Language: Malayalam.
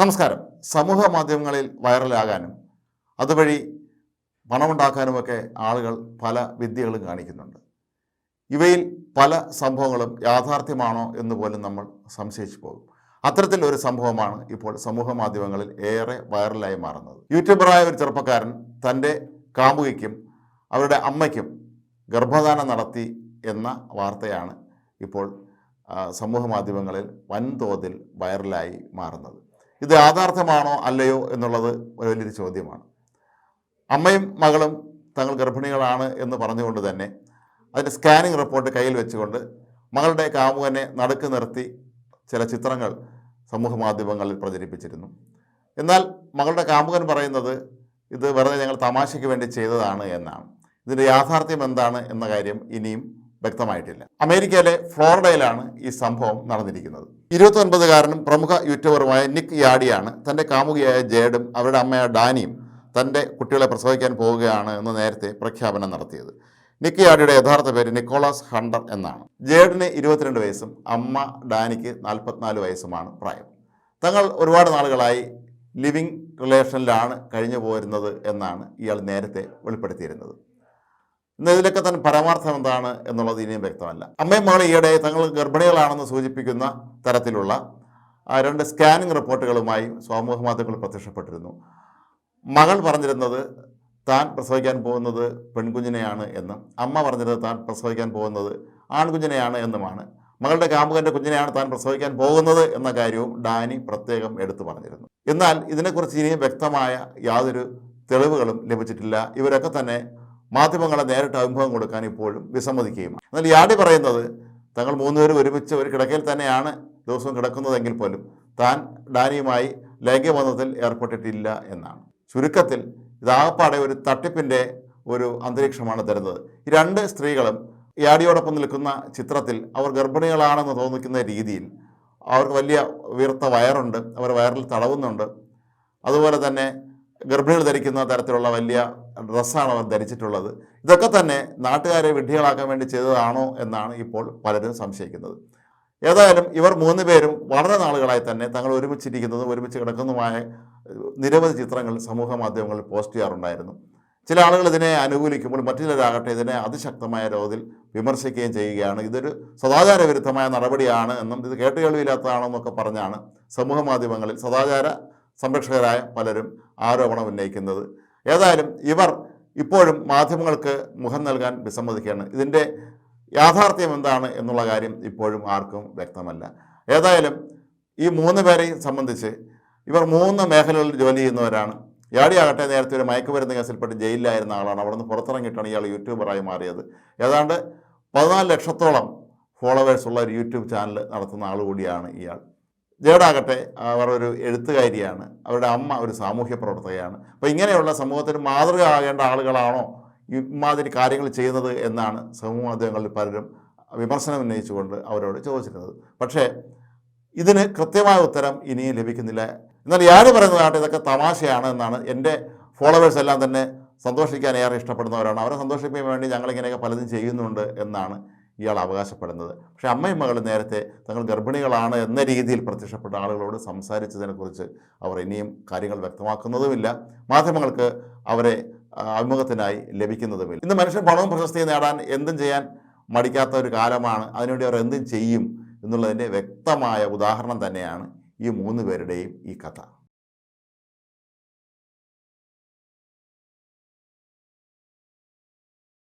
നമസ്കാരം. സമൂഹ മാധ്യമങ്ങളിൽ വൈറലാകാനും അതുവഴി പണമുണ്ടാക്കാനുമൊക്കെ ആളുകൾ പല വിദ്യകളും കാണിക്കുന്നുണ്ട്. ഇവയിൽ പല സംഭവങ്ങളും യാഥാർത്ഥ്യമാണോ എന്ന് പോലും നമ്മൾ സംശയിച്ചു പോകും. അത്തരത്തിൽ ഒരു സംഭവമാണ് ഇപ്പോൾ സമൂഹ മാധ്യമങ്ങളിൽ ഏറെ വൈറലായി മാറുന്നത്. യൂട്യൂബറായ ഒരു ചെറുപ്പക്കാരൻ തന്റെ കാമുകിക്കും അവരുടെ അമ്മയ്ക്കും ഗർഭധാനം നടത്തി എന്ന വാർത്തയാണ് ഇപ്പോൾ സമൂഹ മാധ്യമങ്ങളിൽ വൻതോതിൽ വൈറലായി മാറുന്നത്. ഇത് യാഥാർത്ഥ്യമാണോ അല്ലയോ എന്നുള്ളത് ഒരു വലിയൊരു ചോദ്യമാണ്. അമ്മയും മകളും തങ്ങൾ ഗർഭിണികളാണ് എന്ന് പറഞ്ഞുകൊണ്ട് തന്നെ അതിന്റെ സ്കാനിങ് റിപ്പോർട്ട് കയ്യിൽ വെച്ചുകൊണ്ട് മകളുടെ കാമുകനെ നടുക്ക് നിർത്തി ചില ചിത്രങ്ങൾ സമൂഹ മാധ്യമങ്ങളിൽ പ്രചരിപ്പിച്ചിരുന്നു. എന്നാൽ മകളുടെ കാമുകൻ പറയുന്നത് ഇത് വെറുതെ ഞങ്ങൾ തമാശയ്ക്ക് വേണ്ടി ചെയ്തതാണ് എന്നാണ്. ഇതിന്റെ യാഥാർത്ഥ്യം എന്താണ് എന്ന കാര്യം ഇനിയും വ്യക്തമായിട്ടില്ല. അമേരിക്കയിലെ ഫ്ലോറിഡയിലാണ് ഈ സംഭവം നടന്നിരിക്കുന്നത്. ഇരുപത്തൊൻപതുകാരനും പ്രമുഖ യൂട്യൂബറുമായ നിക്ക് യാഡിയാണ് തന്റെ കാമുകിയായ ജേഡും അവരുടെ അമ്മയായ ഡാനിയും തന്റെ കുട്ടികളെ പ്രസവിക്കാൻ പോവുകയാണ് എന്ന് നേരത്തെ പ്രഖ്യാപനം നടത്തിയത്. നിക്ക് യാഡിയുടെ യഥാർത്ഥ പേര് നിക്കോളാസ് ഹണ്ടർ എന്നാണ്. ജേഡിന് ഇരുപത്തിരണ്ട് വയസ്സും അമ്മ ഡാനിക്ക് നാൽപ്പത്തിനാല് വയസ്സുമാണ് പ്രായം. തങ്ങൾ ഒരുപാട് നാളുകളായി ലിവിങ് റിലേഷനിലാണ് കഴിഞ്ഞു പോരുന്നത് എന്നാണ് ഇയാൾ നേരത്തെ വെളിപ്പെടുത്തിയിരുന്നത്. ഇതിലൊക്കെ തന്നെ പരമാർത്ഥം എന്താണ് എന്നുള്ളത് ഇനിയും വ്യക്തമല്ല. അമ്മയും മകളും ഈയിടെ തങ്ങൾ ഗർഭിണികളാണെന്ന് സൂചിപ്പിക്കുന്ന തരത്തിലുള്ള രണ്ട് സ്കാനിങ് റിപ്പോർട്ടുകളുമായി സമൂഹ മാധ്യമങ്ങൾ പ്രത്യക്ഷപ്പെട്ടിരുന്നു. മകൾ പറഞ്ഞിരുന്നത് താൻ പ്രസവിക്കാൻ പോകുന്നത് പെൺകുഞ്ഞിനെയാണ് എന്നും അമ്മ പറഞ്ഞിരുന്നത് താൻ പ്രസവിക്കാൻ പോകുന്നത് ആൺകുഞ്ഞിനെയാണ് എന്നുമാണ്. മകളുടെ കാമുകന്റെ കുഞ്ഞിനെയാണ് താൻ പ്രസവിക്കാൻ പോകുന്നത് എന്ന കാര്യവും ഡാനി പ്രത്യേകം എടുത്തു പറഞ്ഞിരുന്നു. എന്നാൽ ഇതിനെക്കുറിച്ച് ഇനിയും വ്യക്തമായ യാതൊരു തെളിവുകളും ലഭിച്ചിട്ടില്ല. ഇവരൊക്കെ തന്നെ മാധ്യമങ്ങളെ നേരിട്ട് അഭിമുഖം കൊടുക്കാൻ ഇപ്പോഴും വിസമ്മതിക്കുകയുമാണ്. എന്നാൽ യാടി പറയുന്നത് തങ്ങൾ മൂന്നുപേരും ഒരുമിച്ച് ഒരു കിടക്കയിൽ തന്നെയാണ് ദിവസവും കിടക്കുന്നതെങ്കിൽ പോലും താൻ ഡാനിയുമായി ലൈംഗികബന്ധത്തിൽ ഏർപ്പെട്ടിട്ടില്ല എന്നാണ്. ചുരുക്കത്തിൽ ഇതാകപ്പാടെ ഒരു തട്ടിപ്പിന്റെ ഒരു അന്തരീക്ഷമാണ് തരുന്നത്. ഈ രണ്ട് സ്ത്രീകളും യാടിയോടൊപ്പം നിൽക്കുന്ന ചിത്രത്തിൽ അവർ ഗർഭിണികളാണെന്ന് തോന്നിക്കുന്ന രീതിയിൽ അവർക്ക് വലിയ വീർത്ത വയറുണ്ട് അവർ വയറിൽ തടവുന്നുണ്ട്. അതുപോലെ തന്നെ ഗർഭിണികൾ ധരിക്കുന്ന തരത്തിലുള്ള വലിയ ഡ്രസ്സാണ് അവർ ധരിച്ചിട്ടുള്ളത്. ഇതൊക്കെ തന്നെ നാട്ടുകാരെ വിഡ്ഢികളാക്കാൻ വേണ്ടി ചെയ്തതാണോ എന്നാണ് ഇപ്പോൾ പലരും സംശയിക്കുന്നത്. ഏതായാലും ഇവർ മൂന്ന് പേരും വളരെ നാളുകളായി തന്നെ തങ്ങൾ ഒരുമിച്ചിരിക്കുന്നതും ഒരുമിച്ച് കിടക്കുന്നതുമായ നിരവധി ചിത്രങ്ങൾ സമൂഹ മാധ്യമങ്ങളിൽ പോസ്റ്റ് ചെയ്യാറുണ്ടായിരുന്നു. ചില ആളുകൾ ഇതിനെ അനുകൂലിക്കുമ്പോൾ മറ്റു ചിലരാകട്ടെ ഇതിനെ അതിശക്തമായ തോതിൽ വിമർശിക്കുകയും ചെയ്യുകയാണ്. ഇതൊരു സദാചാര വിരുദ്ധമായ നടപടിയാണ് എന്നും ഇത് കേട്ടുകേൾവിയില്ലാത്തതാണെന്നൊക്കെ പറഞ്ഞാണ് സമൂഹ മാധ്യമങ്ങളിൽ സദാചാര സംരക്ഷകരായ പലരും ആരോപണം ഉന്നയിക്കുന്നത്. ഏതായാലും ഇവർ ഇപ്പോഴും മാധ്യമങ്ങൾക്ക് മുഖം നൽകാൻ വിസമ്മതിക്കുകയാണ്. ഇതിന്റെ യാഥാർത്ഥ്യം എന്താണ് എന്നുള്ള കാര്യം ഇപ്പോഴും ആർക്കും വ്യക്തമല്ല. ഏതായാലും ഈ മൂന്ന് പേരെയും സംബന്ധിച്ച് ഇവർ മൂന്ന് മേഖലകളിൽ ജോലി ചെയ്യുന്നവരാണ്. യാടിയാകട്ടെ നേരത്തെ ഒരു മയക്കുമരുന്ന് കേസിൽപ്പെട്ട് ജയിലിലായിരുന്ന ആളാണ്. അവിടെ നിന്ന് പുറത്തിറങ്ങിയിട്ടാണ് ഇയാൾ യൂട്യൂബറായി മാറിയത്. ഏതാണ്ട് പതിനാല് ലക്ഷത്തോളം ഫോളോവേഴ്സ് ഉള്ള ഒരു യൂട്യൂബ് ചാനൽ നടത്തുന്ന ആൾ കൂടിയാണ് ഇയാൾ. ജേഡാകട്ടെ അവർ ഒരു എഴുത്തുകാരിയാണ്. അവരുടെ അമ്മ ഒരു സാമൂഹ്യ പ്രവർത്തകയാണ്. അപ്പോൾ ഇങ്ങനെയുള്ള സമൂഹത്തിന് മാതൃക ആകേണ്ട ആളുകളാണോ ഇമാതിരി കാര്യങ്ങൾ ചെയ്യുന്നത് എന്നാണ് സമൂഹ മാധ്യമങ്ങളിൽ പലരും വിമർശനം ഉന്നയിച്ചുകൊണ്ട് അവരോട് ചോദിച്ചിരുന്നത്. പക്ഷേ ഇതിന് കൃത്യമായ ഉത്തരം ഇനിയും ലഭിക്കുന്നില്ല. എന്നാൽ ഇയാൾ പറയുന്നതായിട്ട് ഇതൊക്കെ തമാശയാണ് എന്നാണ് എന്റെ ഫോളോവേഴ്സ് എല്ലാം തന്നെ സന്തോഷിക്കാൻ ഏറെ ഇഷ്ടപ്പെടുന്നവരാണ്. അവരെ സന്തോഷിപ്പിക്കാൻ വേണ്ടി ഞങ്ങളിങ്ങനെയൊക്കെ പലതും ചെയ്യുന്നുണ്ട് എന്നാണ് ഇയാൾ അവകാശപ്പെടുന്നത്. പക്ഷേ അമ്മയും മകളും നേരത്തെ തങ്ങൾ ഗർഭിണികളാണ് എന്ന രീതിയിൽ പ്രത്യക്ഷപ്പെട്ട ആളുകളോട് സംസാരിച്ചതിനെക്കുറിച്ച് അവർ ഇനിയും കാര്യങ്ങൾ വ്യക്തമാക്കുന്നതുമില്ല. മാധ്യമങ്ങൾക്ക് അവരെ അഭിമുഖത്തിനായി ലഭിക്കുന്നതുമില്ല. ഇന്ന് മനുഷ്യൻ പണവും പ്രശസ്തിയും നേടാൻ എന്തും ചെയ്യാൻ മടിക്കാത്ത ഒരു കാലമാണ്. അതിനുവേണ്ടി അവർ എന്തും ചെയ്യും എന്നുള്ളതിന്റെ വ്യക്തമായ ഉദാഹരണം തന്നെയാണ് ഈ മൂന്ന് പേരുടെയും ഈ കഥ.